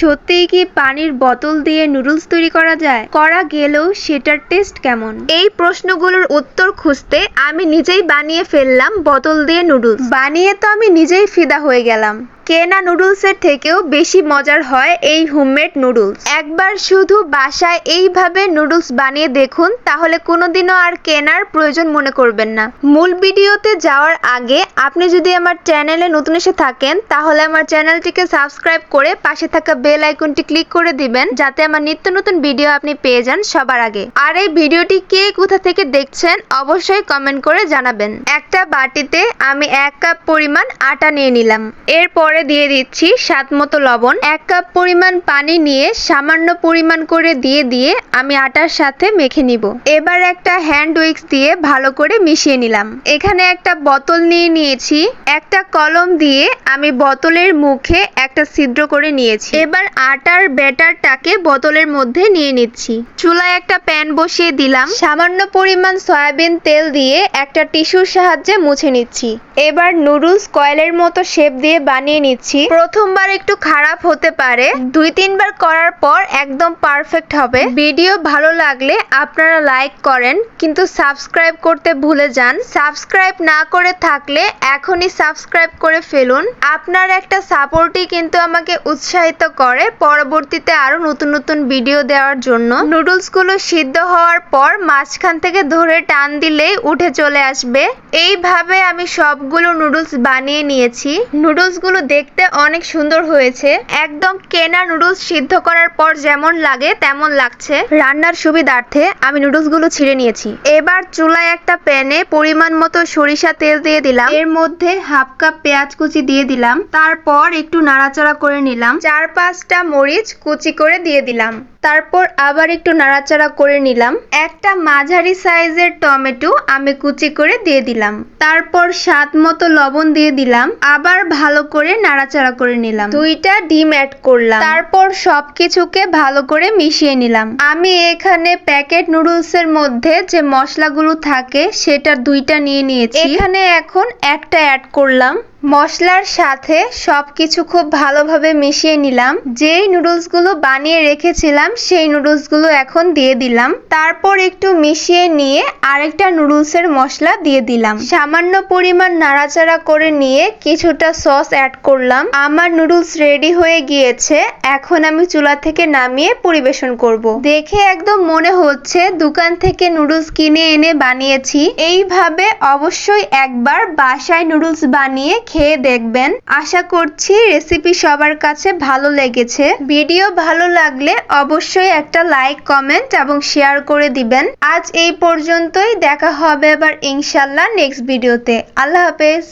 সত্যিই কি পানির বোতল দিয়ে নুডলস তৈরি করা যায়? করা গেলেও সেটার টেস্ট কেমন? এই প্রশ্নগুলোর উত্তর খুঁজতে আমি নিজেই বানিয়ে ফেললাম বোতল দিয়ে নুডলস। বানিয়ে তো আমি নিজেই ফিদা হয়ে গেলাম। কেনা নুডলসের থেকেও বেশি মজার হয় এই হোমমেড নুডলস। একবার শুধু বাসায় এইভাবে নুডলস বানিয়ে দেখুন, তাহলে কোনোদিনও আর কেনার প্রয়োজন মনে করবেন না। মূল ভিডিওতে যাওয়ার আগে আপনি যদি আমার চ্যানেলে নতুন এসে থাকেন, তাহলে আমার চ্যানেলটিকে সাবস্ক্রাইব করে পাশে থাকা বেল আইকনটি ক্লিক করে দিবেন, যাতে আমার নিত্য নতুন ভিডিও আপনি পেয়ে যান সবার আগে। আর এই ভিডিওটি কে কোথা থেকে দেখছেন, অবশ্যই কমেন্ট করে জানাবেন। একটা বাটিতে আমি এক কাপ পরিমাণ আটা নিয়ে নিলাম। এরপরে দিয়ে দিচ্ছি স্বাদ মতো লবণ। এক কাপ পরিমাণ পানি নিয়ে সামান্য পরিমাণ করে দিয়ে দিয়ে আমি আটার সাথে মেখে নিব। এবার একটা হ্যান্ড উইক্স দিয়ে ভালো করে মিশিয়ে নিলাম। এখানে একটা বোতল নিয়ে নিয়েছি। একটা কলম দিয়ে আমি বোতলের মুখে একটা ছিদ্র করে নিয়েছি। এবার আটার ব্যাটারটাকে বোতলের মধ্যে নিয়ে নিচ্ছি। চুলায় একটা প্যান বসিয়ে দিলাম। সামান্য পরিমাণ সয়াবিন তেল দিয়ে একটা টিস্যুর সাহায্যে মুছে নিচ্ছি। এবার নুডলস কয়েলের মতো শেপ দিয়ে বানিয়ে নিচ্ছি। প্রথমবার একটু খারাপ হতে পারে। দুই, তিনবার করার পর একদম পারফেক্ট হবে। ভিডিও ভালো লাগলে আপনারা লাইক করেন, কিন্তু সাবস্ক্রাইব করতে ভুলে যান। সাবস্ক্রাইব না করে থাকলে এখনই সাবস্ক্রাইব করে ফেলুন। আপনার একটা সাপোর্টই কিন্তু আমাকে উৎসাহিত করে পরবর্তীতে আরও নতুন নতুন ভিডিও দেওয়ার জন্য। নুডলসগুলো সিদ্ধ হওয়ার পর মাঝখান থেকে ধরে টান দিলেই উঠে চলে আসবে। এইভাবে আমি সবগুলো নুডলস বানিয়ে নিয়েছি। নুডলসগুলো দেখতে অনেক সুন্দর হয়েছে। একদম কেনা নুডলস সিদ্ধ করার পর যেমন লাগে তেমন লাগছে। রান্নার সুবিধার্থে আমি নুডলসগুলো ছিঁড়ে নিয়েছি। এবার চুলায় একটা প্যানে পরিমাণ মতো সরিষা তেল দিয়ে দিলাম। এর মধ্যে হাফ কাপ পেঁয়াজ কুচি দিয়ে দিলাম। তারপর একটু নাড়াচাড়া করে নিলাম। চার পাঁচটা মরিচ কুচি করে দিয়ে দিলাম। তারপর আবার একটু নাড়াচাড়া করে নিলাম। একটা মাঝারি সাইজের টমেটো আমি কুচি করে দিয়ে দিলাম। তারপর স্বাদ মতো লবণ দিয়ে দিলাম। আবার ভালো করে নাড়াচাড়া করে নিলাম। দুইটা ডিম অ্যাড করলাম। তারপর সবকিছুকে ভালো করে মিশিয়ে নিলাম। আমি এখানে প্যাকেট নুডলস এর মধ্যে যে মশলাগুলো থাকে, সেটা দুইটা নিয়ে নিয়েছি। এখানে এখন একটা অ্যাড করলাম। মশলার সাথে সবকিছু খুব ভালোভাবে মিশিয়ে নিলাম। যেই নুডলসগুলো বানিয়ে রেখেছিলাম, সেই নুডলসগুলো এখন দিয়ে দিলাম। তারপর একটু মিশিয়ে নিয়ে আরেকটা নুডলসের মশলা দিয়ে দিলাম। সামান্য পরিমাণ নাড়াচাড়া করে নিয়ে কিছুটা সস অ্যাড করলাম। আমার নুডলস রেডি হয়ে গিয়েছে। এখন আমি চুলা থেকে নামিয়ে পরিবেশন করব। দেখে একদম মনে হচ্ছে দোকান থেকে নুডলস কিনে এনে বানিয়েছি। এইভাবে অবশ্যই একবার বাসায় নুডলস বানিয়ে খেয়ে দেখবেন। আশা করছি রেসিপি সবার কাছে ভালো লেগেছে। ভিডিও ভালো লাগলে অবশ্যই একটা লাইক কমেন্ট এবং শেয়ার করে দিবেন। আজ এই পর্যন্তই। দেখা হবে আবার ইনশাল্লাহ নেক্সট ভিডিওতে আল্লাহ হাফেজ।